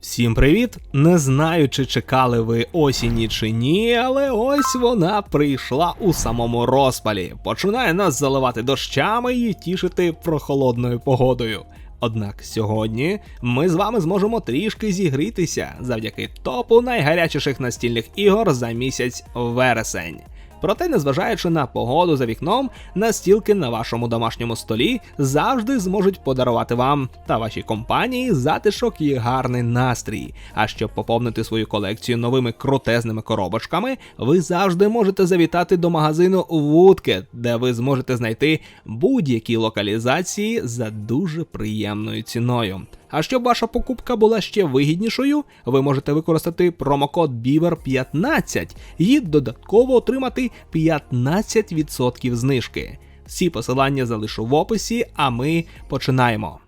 Всім привіт! Не знаю, чи чекали ви осені чи ні, але ось вона прийшла у самому розпалі. Починає нас заливати дощами і тішити прохолодною погодою. Однак сьогодні ми з вами зможемо трішки зігрітися завдяки топу найгарячіших настільних ігор за місяць вересень. Проте, незважаючи на погоду за вікном, настілки на вашому домашньому столі завжди зможуть подарувати вам та вашій компанії затишок і гарний настрій. А щоб поповнити свою колекцію новими крутезними коробочками, ви завжди можете завітати до магазину Woodcat, де ви зможете знайти будь-які локалізації за дуже приємною ціною. А щоб ваша покупка була ще вигіднішою, ви можете використати промокод BEAVER15 і додатково отримати 15% знижки. Всі посилання залишу в описі, а ми починаємо.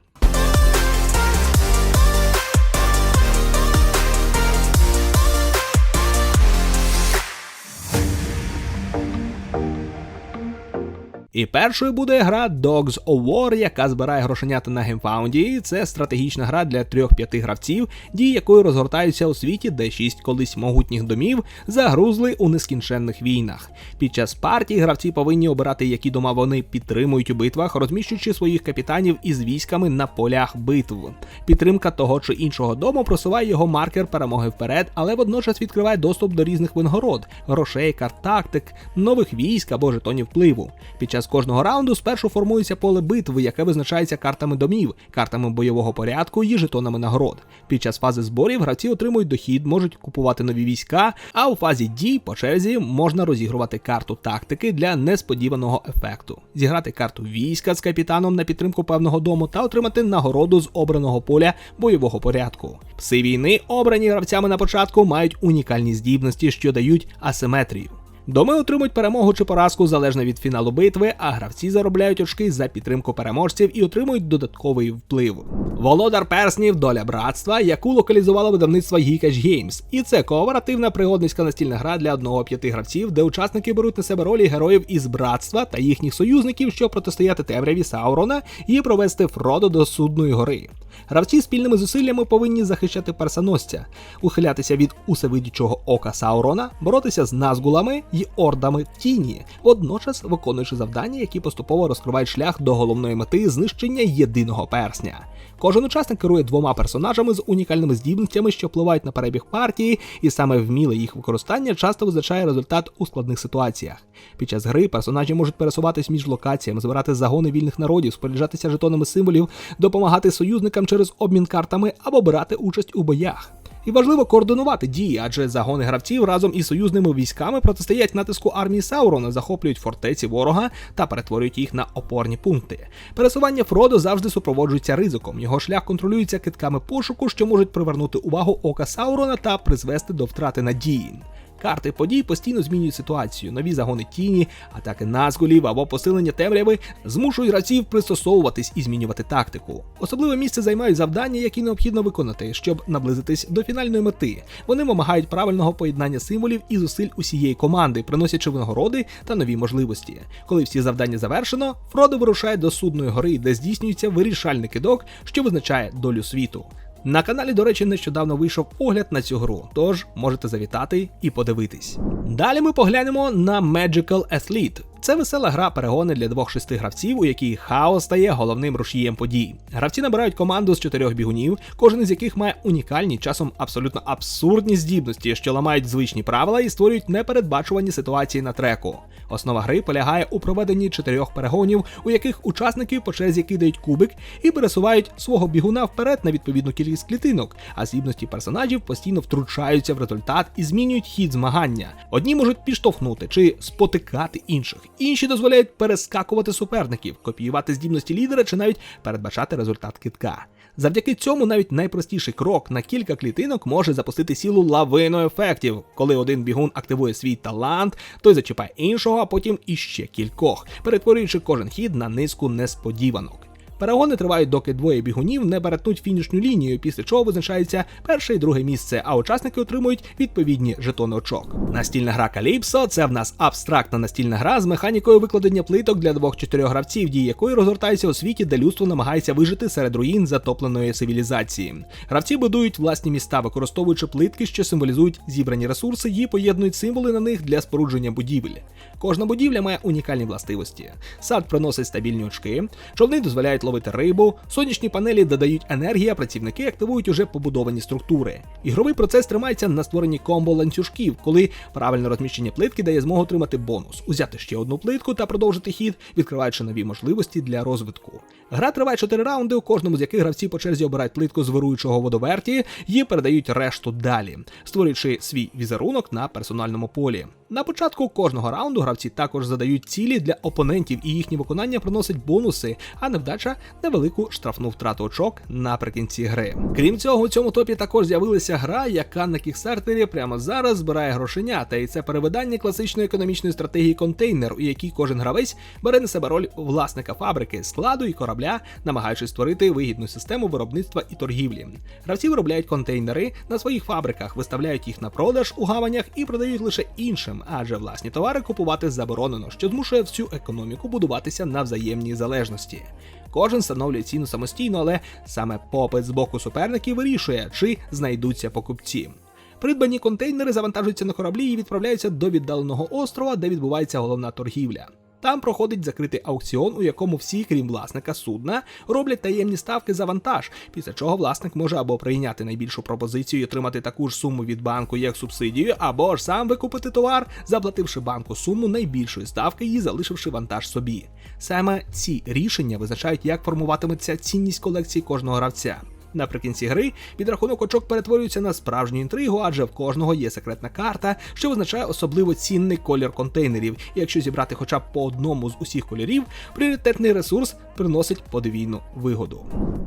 І першою буде гра Dogs of War, яка збирає грошенята на геймфаунді. Це стратегічна гра для 3-5 гравців, дії якої розгортаються у світі, де 6 колись могутніх домів загрузли у нескінченних війнах. Під час партії гравці повинні обирати, які дома вони підтримують у битвах, розміщуючи своїх капітанів із військами на полях битв. Підтримка того чи іншого дому просуває його маркер перемоги вперед, але водночас відкриває доступ до різних винагород, грошей, карт тактик, нових військ або жетонів впливу. Під час кожного раунду спершу формується поле битви, яке визначається картами домів, картами бойового порядку і жетонами нагород. Під час фази зборів гравці отримують дохід, можуть купувати нові війська, а у фазі дій по черзі можна розігрувати карту тактики для несподіваного ефекту, зіграти карту війська з капітаном на підтримку певного дому та отримати нагороду з обраного поля бойового порядку. Пси війни, обрані гравцями на початку, мають унікальні здібності, що дають асиметрію. Доми отримують перемогу чи поразку залежно від фіналу битви, а гравці заробляють очки за підтримку переможців і отримують додатковий вплив. Володар перснів доля братства, яку локалізувало видавництво Geekage Games. І це кооперативна пригодницька настільна гра для одного п'яти гравців, де учасники беруть на себе ролі героїв із братства та їхніх союзників, щоб протистояти темряві Саурона і провести Фродо до судної гори. Гравці спільними зусиллями повинні захищати персоносця, ухилятися від усевидючого ока Саурона, боротися з назгулами й ордами тіні, водночас виконуючи завдання, які поступово розкривають шлях до головної мети знищення єдиного персня. Кожен учасник керує двома персонажами з унікальними здібностями, що впливають на перебіг партії, і саме вміле їх використання часто визначає результат у складних ситуаціях. Під час гри персонажі можуть пересуватись між локаціями, збирати загони вільних народів, споряджатися жетонами символів, допомагати союзникам через обмін картами або брати участь у боях. І важливо координувати дії, адже загони гравців разом із союзними військами протистоять натиску армії Саурона, захоплюють фортеці ворога та перетворюють їх на опорні пункти. Пересування Фродо завжди супроводжується ризиком. Його шлях контролюється китками пошуку, що можуть привернути увагу ока Саурона та призвести до втрати надії. Карти подій постійно змінюють ситуацію. Нові загони тіні, атаки назгулів або посилення темряви змушують гравців пристосовуватись і змінювати тактику. Особливе місце займають завдання, які необхідно виконати, щоб наблизитись до фінальної мети. Вони вимагають правильного поєднання символів і зусиль усієї команди, приносячи винагороди та нові можливості. Коли всі завдання завершено, Фродо вирушає до судної гори, де здійснюється вирішальний кидок, що визначає долю світу. На каналі, до речі, нещодавно вийшов огляд на цю гру, тож можете завітати і подивитись. Далі ми поглянемо на Magical Athlete. Це весела гра перегони для двох шести гравців, у якій хаос стає головним рушієм подій. Гравці набирають команду з чотирьох бігунів, кожен із яких має унікальні, часом абсолютно абсурдні здібності, що ламають звичні правила і створюють непередбачувані ситуації на треку. Основа гри полягає у проведенні чотирьох перегонів, у яких учасники по черзі кидають кубик і пересувають свого бігуна вперед на відповідну кількість клітинок, а здібності персонажів постійно втручаються в результат і змінюють хід змагання. Одні можуть підштовхнути чи спотикати інших інші дозволяють перескакувати суперників, копіювати здібності лідера чи навіть передбачати результат китка. Завдяки цьому навіть найпростіший крок на кілька клітинок може запустити сілу лавину ефектів. Коли один бігун активує свій талант, той зачіпає іншого, а потім іще кількох, перетворюючи кожен хід на низку несподіванок. Перегони тривають, доки двоє бігунів не перетнуть фінішну лінію, після чого визначається перше і друге місце, а учасники отримують відповідні жетони очок. Настільна гра Calypso – це в нас абстрактна настільна гра з механікою викладення плиток для двох-чотирьох гравців, дії якої розгортаються у світі, де людство намагається вижити серед руїн затопленої цивілізації. Гравці будують власні міста, використовуючи плитки, що символізують зібрані ресурси, і поєднують символи на них для спорудження будівель. Кожна будівля має унікальні властивості. Сад приносить стабільні очки, човни дозволяють ловити рибу, сонячні панелі додають енергії, а працівники активують уже побудовані структури. Ігровий процес тримається на створенні комбо ланцюжків, коли правильне розміщення плитки дає змогу отримати бонус, узяти ще одну плитку та продовжити хід, відкриваючи нові можливості для розвитку. Гра триває 4 раунди, у кожному з яких гравці по черзі обирають плитку з вируючого водоверті і передають решту далі, створюючи свій візерунок на персональному полі. На початку кожного раунду гравці також задають цілі для опонентів, і їхнє виконання приносить бонуси, а невдача невелику штрафну втрату очок наприкінці гри. Крім цього, у цьому топі також з'явилася гра, яка на кікстартері прямо зараз збирає грошенята, і це перевидання класичної економічної стратегії контейнер, у якій кожен гравець бере на себе роль власника фабрики, складу і корабля, намагаючись створити вигідну систему виробництва і торгівлі. Гравці виробляють контейнери на своїх фабриках, виставляють їх на продаж у гаванях і продають лише іншим, адже власні товари купувати заборонено, що змушує всю економіку будуватися на взаємній залежності. Кожен встановлює ціну самостійно, але саме попит з боку суперників вирішує, чи знайдуться покупці. Придбані контейнери завантажуються на кораблі і відправляються до віддаленого острова, де відбувається головна торгівля. Там проходить закритий аукціон, у якому всі, крім власника судна, роблять таємні ставки за вантаж, після чого власник може або прийняти найбільшу пропозицію і отримати таку ж суму від банку як субсидію, або ж сам викупити товар, заплативши банку суму найбільшої ставки і залишивши вантаж собі. Саме ці рішення визначають, як формуватиметься цінність колекції кожного гравця. Наприкінці гри підрахунок очок перетворюється на справжню інтригу, адже в кожного є секретна карта, що визначає особливо цінний колір контейнерів. І якщо зібрати хоча б по одному з усіх кольорів, пріоритетний ресурс приносить подвійну вигоду.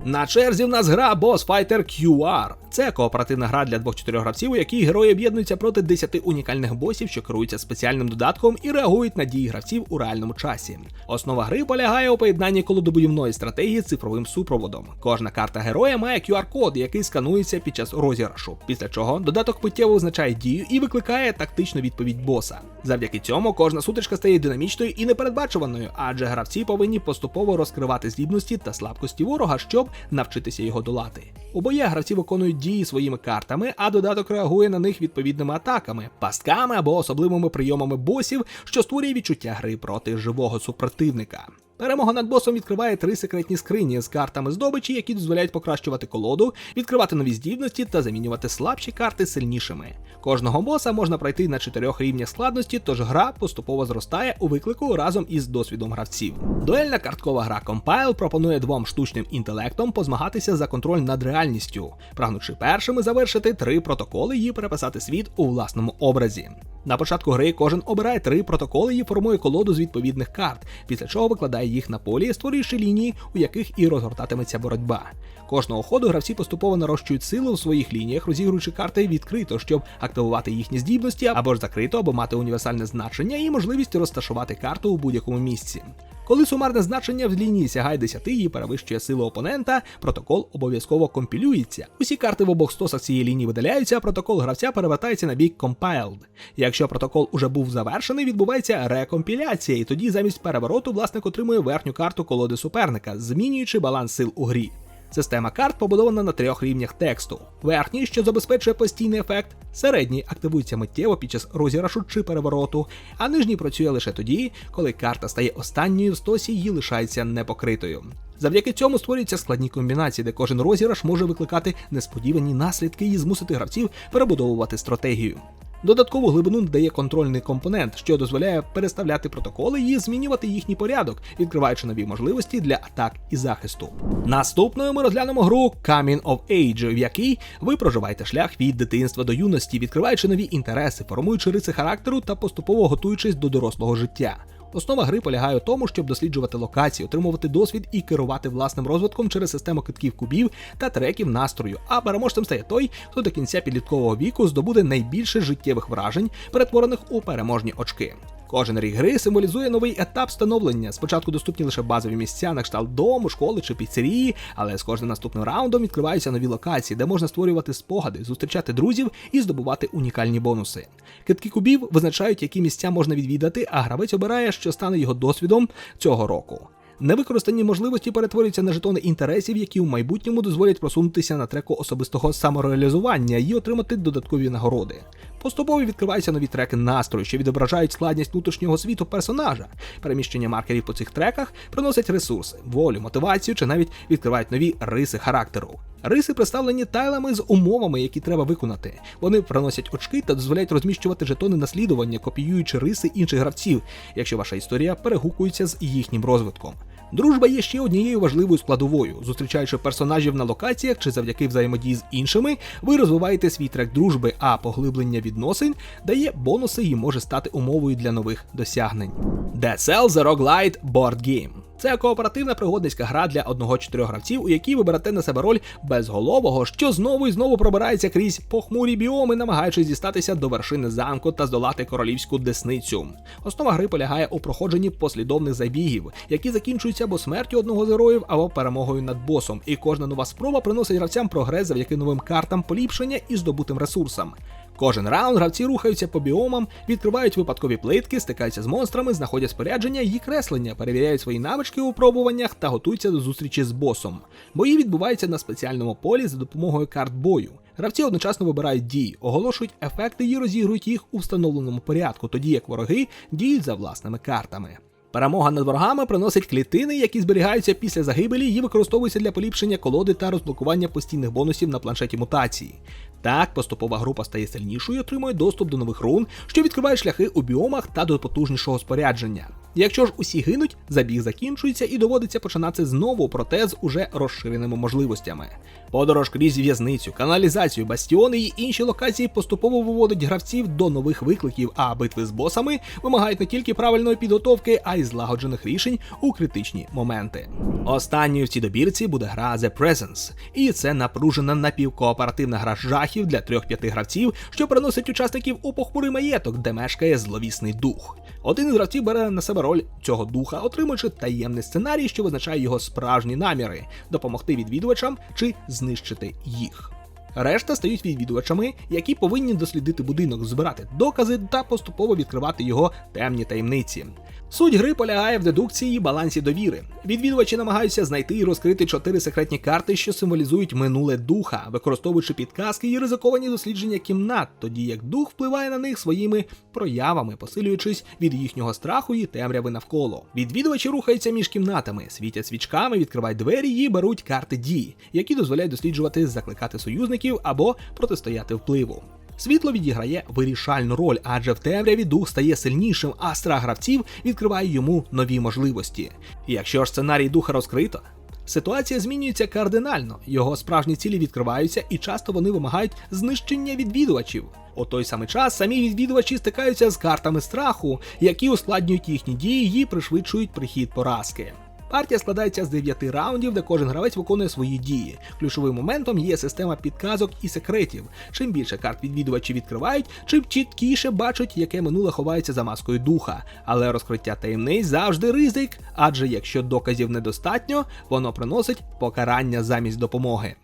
На черзі в нас гра Boss Fighter QR. Це кооперативна гра для 2-4 гравців, у якій герої об'єднуються проти 10 унікальних босів, що керуються спеціальним додатком і реагують на дії гравців у реальному часі. Основа гри полягає у поєднанні колодобудівної стратегії з цифровим супроводом. Кожна карта героя має QR-код, який сканується під час розіграшу. Після чого додаток миттєво визначає дію і викликає тактичну відповідь боса. Завдяки цьому кожна сутичка стає динамічною і непередбачуваною, адже гравці повинні поступово розкривати здібності та слабкості ворога, щоб навчитися його долати. У боях гравці виконують дії своїми картами, а додаток реагує на них відповідними атаками, пастками або особливими прийомами босів, що створює відчуття гри проти живого супротивника. Перемога над босом відкриває три секретні скрині з картами здобичі, які дозволяють покращувати колоду, відкривати нові здібності та замінювати слабші карти сильнішими. Кожного боса можна пройти на чотирьох рівнях складності, тож гра поступово зростає у виклику разом із досвідом гравців. Дуельна карткова гра Compile пропонує двом штучним інтелектом позмагатися за контроль над реальністю, прагнучи першими завершити три протоколи і переписати світ у власному образі. На початку гри кожен обирає три протоколи і формує колоду з відповідних карт, після чого викладає їх на полі, створюючи лінії, у яких і розгортатиметься боротьба. Кожного ходу гравці поступово нарощують силу в своїх лініях, розігруючи карти відкрито, щоб активувати їхні здібності або ж закрито, або мати універсальне значення і можливість розташувати карту у будь-якому місці. Коли сумарне значення в лінії сягає 10 і перевищує силу опонента, протокол обов'язково компілюється. Усі карти в обох стосах цієї лінії видаляються, а протокол гравця перевертається на бік compiled. Якщо протокол уже був завершений, відбувається рекомпіляція, і тоді замість перевороту власник отримує верхню карту колоди суперника, змінюючи баланс сил у грі. Система карт побудована на трьох рівнях тексту. Верхній, що забезпечує постійний ефект, середній активується миттєво під час розіграшу чи перевороту, а нижній працює лише тоді, коли карта стає останньою в стосі і лишається непокритою. Завдяки цьому створюються складні комбінації, де кожен розіграш може викликати несподівані наслідки і змусити гравців перебудовувати стратегію. Додаткову глибину дає контрольний компонент, що дозволяє переставляти протоколи і змінювати їхній порядок, відкриваючи нові можливості для атак і захисту. Наступною ми розглянемо гру Coming of Age, в якій ви проживаєте шлях від дитинства до юності, відкриваючи нові інтереси, формуючи риси характеру та поступово готуючись до дорослого життя. Основа гри полягає у тому, щоб досліджувати локації, отримувати досвід і керувати власним розвитком через систему китків кубів та треків настрою. А переможцем стає той, хто до кінця підліткового віку здобуде найбільше життєвих вражень, перетворених у переможні очки. Кожен рік гри символізує новий етап становлення. Спочатку доступні лише базові місця на кшталт дому, школи чи піцерії, але з кожним наступним раундом відкриваються нові локації, де можна створювати спогади, зустрічати друзів і здобувати унікальні бонуси. Китки кубів визначають, які місця можна відвідати, а гравець обирає, що стане його досвідом цього року. Невикористані можливості перетворюються на жетони інтересів, які в майбутньому дозволять просунутися на треку особистого самореалізування і отримати додаткові нагороди. Поступово відкриваються нові треки настрою, що відображають складність внутрішнього світу персонажа. Переміщення маркерів по цих треках приносять ресурси, волю, мотивацію чи навіть відкривають нові риси характеру. Риси представлені тайлами з умовами, які треба виконати. Вони приносять очки та дозволяють розміщувати жетони наслідування, копіюючи риси інших гравців, якщо ваша історія перегукується з їхнім розвитком. Дружба є ще однією важливою складовою. Зустрічаючи персонажів на локаціях чи завдяки взаємодії з іншими, ви розвиваєте свій трек дружби, а поглиблення відносин дає бонуси і може стати умовою для нових досягнень. Dead Cell The Roguelite Board Game це кооперативна пригодницька гра для одного-чотирьох гравців, у якій ви берете на себе роль безголового, що знову і знову пробирається крізь похмурі біоми, намагаючись дістатися до вершини замку та здолати королівську десницю. Основа гри полягає у проходженні послідовних забігів, які закінчуються або смертю одного з героїв, або перемогою над босом. І кожна нова спроба приносить гравцям прогрес завдяки новим картам поліпшення і здобутим ресурсам. Кожен раунд гравці рухаються по біомам, відкривають випадкові плитки, стикаються з монстрами, знаходять спорядження і креслення, перевіряють свої навички у пробуваннях та готуються до зустрічі з босом. Бої відбуваються на спеціальному полі за допомогою карт бою. Гравці одночасно вибирають дії, оголошують ефекти і розігрують їх у встановленому порядку, тоді як вороги діють за власними картами. Перемога над ворогами приносить клітини, які зберігаються після загибелі і використовуються для поліпшення колоди та розблокування постійних бонусів на планшеті мутації. Так, поступова група стає сильнішою і отримує доступ до нових рун, що відкриває шляхи у біомах та до потужнішого спорядження. Якщо ж усі гинуть, забіг закінчується і доводиться починати знову, проте з уже розширеними можливостями. Подорож крізь в'язницю, каналізацію, бастіони і інші локації поступово виводить гравців до нових викликів, а битви з босами вимагають не тільки правильної підготовки, а й злагоджених рішень у критичні моменти. Останньою в цій добірці буде гра The Presence, і це напружена напівкооперативна гра жахів для трьох-п'яти гравців, що переносить учасників у похмурий маєток, де мешкає зловісний дух. Один із гравців бере на себе роль цього духа, отримуючи таємний сценарій, що визначає його справжні наміри допомогти відвідувачам чи знищити їх. Решта стають відвідувачами, які повинні дослідити будинок, збирати докази та поступово відкривати його темні таємниці. Суть гри полягає в дедукції і балансі довіри. Відвідувачі намагаються знайти і розкрити чотири секретні карти, що символізують минуле духа, використовуючи підказки і ризиковані дослідження кімнат, тоді як дух впливає на них своїми проявами, посилюючись від їхнього страху і темряви навколо. Відвідувачі рухаються між кімнатами, світять свічками, відкривають двері і беруть карти дії, які дозволяють досліджувати, закликати союзників або протистояти впливу. Світло відіграє вирішальну роль, адже в темряві дух стає сильнішим, а страх гравців відкриває йому нові можливості. Якщо ж сценарій духа розкрито, ситуація змінюється кардинально, його справжні цілі відкриваються, і часто вони вимагають знищення відвідувачів. У той самий час самі відвідувачі стикаються з картами страху, які ускладнюють їхні дії і пришвидшують прихід поразки. Партія складається з 9 раундів, де кожен гравець виконує свої дії. Ключовим моментом є система підказок і секретів. Чим більше карт відвідувачі відкривають, чим чіткіше бачать, яке минуле ховається за маскою духа. Але розкриття таємниць завжди ризик, адже якщо доказів недостатньо, воно приносить покарання замість допомоги.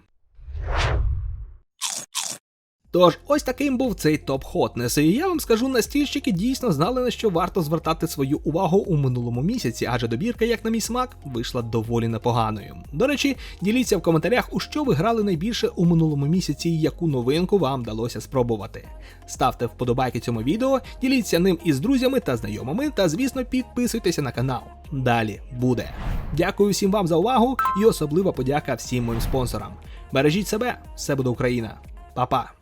Тож, ось таким був цей топ Хотнес, і я вам скажу, настільщики дійсно знали на що варто звертати свою увагу у минулому місяці, адже добірка, як на мій смак, вийшла доволі непоганою. До речі, діліться в коментарях, у що ви грали найбільше у минулому місяці і яку новинку вам вдалося спробувати. Ставте вподобайки цьому відео, діліться ним із друзями та знайомими, та, звісно, підписуйтеся на канал. Далі буде. Дякую всім вам за увагу і особлива подяка всім моїм спонсорам. Бережіть себе, все буде Україна. Па-па!